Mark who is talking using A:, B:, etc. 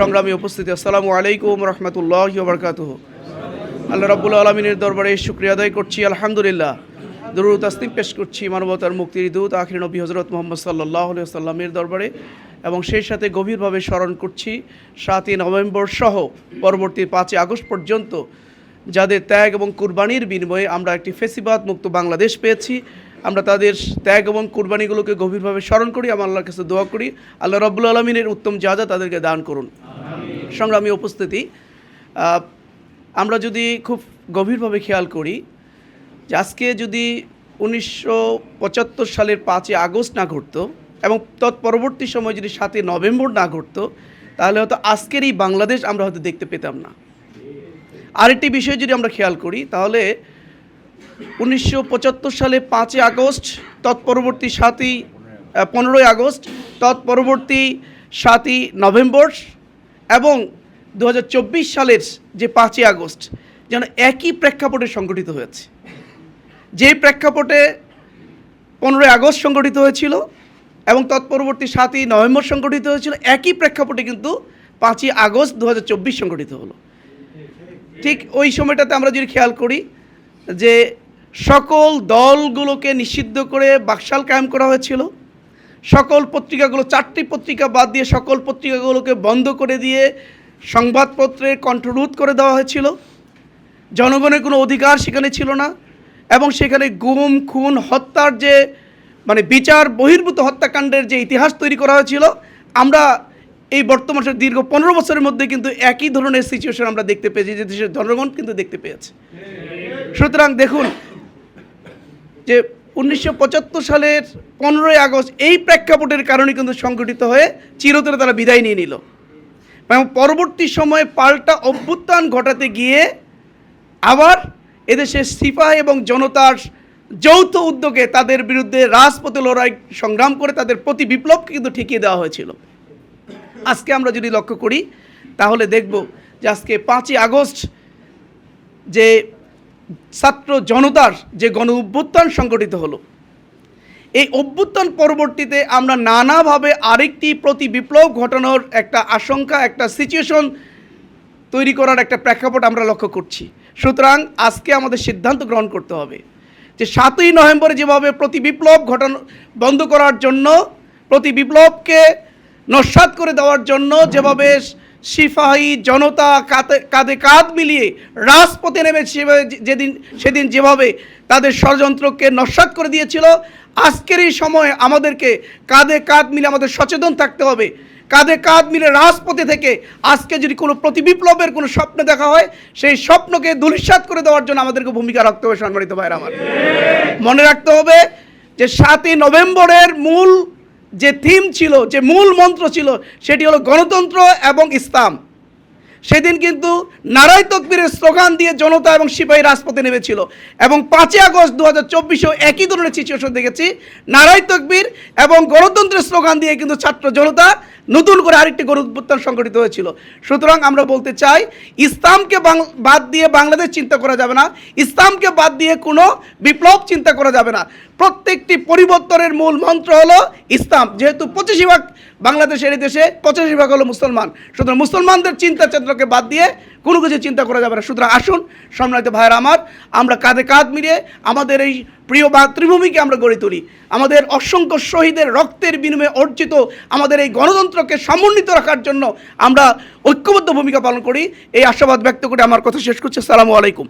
A: সংগ্রামী উপস্থিতি, আসসালামু আলাইকুম রহমতুল্লাহ বরকাত আল্লাহ রাব্বুল আলমিনের দরবারে শুক্রিয়া আদায় করছি, আলহামদুলিল্লাহ। দরুদ তাসলিম পেশ করছি মানবতার মুক্তির দূত, আখির নবী হজরত মোহাম্মদ সাল্লাহ সাল্লামের দরবারে এবং সেই সাথে গভীরভাবে স্মরণ করছি সাতই নভেম্বর সহ পরবর্তী পাঁচই আগস্ট পর্যন্ত যাদের ত্যাগ এবং কুরবানির বিনিময়ে আমরা একটি ফেসিবাদ মুক্ত বাংলাদেশ পেয়েছি। আমরা তাদের ত্যাগ এবং কুরবানিগুলোকে গভীরভাবে স্মরণ করি, আমার আল্লাহর কাছে দোয়া করি। আল্লাহ রব্বুল আলমিনের উত্তম যা যা তাদেরকে দান করুন। সংগ্রামী উপস্থিতি। আমরা যদি খুব গভীরভাবে খেয়াল করি, যে আজকে যদি উনিশশো পঁচাত্তর সালের পাঁচই আগস্ট না ঘটতো এবং তৎপরবর্তী সময় যদি সাতই নভেম্বর না ঘটতো, তাহলে হয়তো আজকের এই বাংলাদেশ আমরা হয়তো দেখতে পেতাম না। আরেকটি বিষয় যদি আমরা খেয়াল করি, তাহলে উনিশশো পঁচাত্তর সালে পাঁচই আগস্ট, তৎপরবর্তী সাতই পনেরোই আগস্ট, তৎপরবর্তী সাতই নভেম্বর এবং দু হাজার চব্বিশ সালের যে পাঁচই আগস্ট, যেন একই প্রেক্ষাপটে সংগঠিত হয়েছে। যে প্রেক্ষাপটে পনেরোই আগস্ট সংগঠিত হয়েছিল এবং তৎপরবর্তী সাতই নভেম্বর সংগঠিত হয়েছিল, একই প্রেক্ষাপটে কিন্তু পাঁচই আগস্ট দু হাজার চব্বিশ সংগঠিত হলো। ঠিক ওই সময়টাতে আমরা যদি খেয়াল করি যে সকল দলগুলোকে নিষিদ্ধ করে বাকশাল কায়েম করা হয়েছিল। সকল পত্রিকাগুলো, চারটি পত্রিকা বাদ দিয়ে সকল পত্রিকাগুলোকে বন্ধ করে দিয়ে সংবাদপত্রের কণ্ঠরোধ করে দেওয়া হয়েছিল। জনগণের কোনো অধিকার সেখানে ছিল না এবং সেখানে গুম, খুন, হত্যার যে মানে বিচার, বহির্ভূত হত্যাকাণ্ডের যে ইতিহাস তৈরি করা হয়েছিল, আমরা এই বর্তমান দীর্ঘ পনেরো বছরের মধ্যে কিন্তু একই ধরনের সিচুয়েশন আমরা দেখতে পেয়েছি যে দেশের জনগণ কিন্তু দেখতে পেয়েছে। সুতরাং দেখুন যে উনিশশো পঁচাত্তর সালের পনেরোই আগস্ট এই প্রেক্ষাপটের কারণে কিন্তু সংগঠিত হয়ে চিরতরে তারা বিদায় নিয়ে নিল। এবং পরবর্তী সময়ে পাল্টা অভ্যুত্থান ঘটাতে গিয়ে আবার এদেশের সিপাহী এবং জনতার যৌথ উদ্যোগে তাদের বিরুদ্ধে রাজপথে লড়াই সংগ্রাম করে তাদের প্রতি বিপ্লবকে কিন্তু ঠেকিয়ে দেওয়া হয়েছিল। আজকে আমরা যদি লক্ষ্য করি, তাহলে দেখব যে আজকে পাঁচই আগস্ট যে ছাত্র জনতার যে গণ অভ্যুত্থান সংগঠিত হলো, এই অভ্যুত্থান পরবর্তীতে আমরা নানাভাবে আরেকটি প্রতি বিপ্লব ঘটানোর একটা আশঙ্কা, একটা সিচুয়েশন তৈরি করার একটা প্রেক্ষাপট আমরা লক্ষ্য করছি। সুতরাং আজকে আমাদের সিদ্ধান্ত গ্রহণ করতে হবে যে সাতই নভেম্বরে যেভাবে প্রতি বিপ্লব ঘটানো, বন্ধ করার জন্য, প্রতি বিপ্লবকে নস্বাত করে দেওয়ার জন্য যেভাবে সিপাহী জনতা কাঁধে কাঁধে কাঁধ মিলিয়ে রাজপথে নেমে সেভাবে যেদিন, সেদিন যেভাবে তাদের ষড়যন্ত্রকে নস্বাত করে দিয়েছিল, আজকের এই সময়ে আমাদেরকে কাঁধে কাঁধ মিলে আমাদের সচেতন থাকতে হবে। কাঁধে কাঁধ মিলে রাজপথে থেকে আজকে যদি কোনো প্রতিবিপ্লবের কোনো স্বপ্ন দেখা হয়, সেই স্বপ্নকে দুলিশ্বাত করে দেওয়ার জন্য আমাদেরকে ভূমিকা রাখতে হবে সম্মানিত ভাইয়ের আমার। মনে রাখতে হবে যে সাতই নভেম্বরের মূল যে থিম ছিল, যে মূল মন্ত্র ছিল, সেটি হলো গণতন্ত্র এবং ইসলাম। সেদিন কিন্তু নারায় তকবীরের স্লোগান দিয়ে জনতা এবং সিপাহী রাজপথে নেমেছিল। এবং পাঁচই আগস্ট দু হাজার চব্বিশেও একই ধরনের সিচুয়েশন দেখেছি। নারায় তকবীর এবং গণতন্ত্রের স্লোগান দিয়ে কিন্তু ছাত্র জনতা নতুন করে আরেকটি গণ উত্থান সংগঠিত হয়েছিল। সুতরাং আমরা বলতে চাই, ইসলামকে বাদ দিয়ে বাংলাদেশ চিন্তা করা যাবে না। ইসলামকে বাদ দিয়ে কোনো বিপ্লব চিন্তা করা যাবে না। প্রত্যেকটি পরিবর্তনের মূল মন্ত্র হলো ইসলাম। যেহেতু পঁচাশি ভাগ বাংলাদেশের এই দেশে পঁচাশি ভাগ হলো মুসলমান। সুতরাং মুসলমানদের চিন্তা চেতনাকে বাদ দিয়ে কোনো কিছু চিন্তা করা যাবে না। সুতরাং আসুন, সম্মানিত ভাইয়ের আমার, আমরা কাঁধে কাঁধ মিলিয়ে আমাদের এই প্রিয় মাতৃভূমিকে আমরা গড়ে তুলি। আমাদের অসংখ্য শহীদের রক্তের বিনিময়ে অর্জিত আমাদের এই গণতন্ত্রকে সমন্বিত রাখার জন্য আমরা ঐক্যবদ্ধ ভূমিকা পালন করি। এই আশাবাদ ব্যক্ত করে আমার কথা শেষ করছি। সালামু আলাইকুম।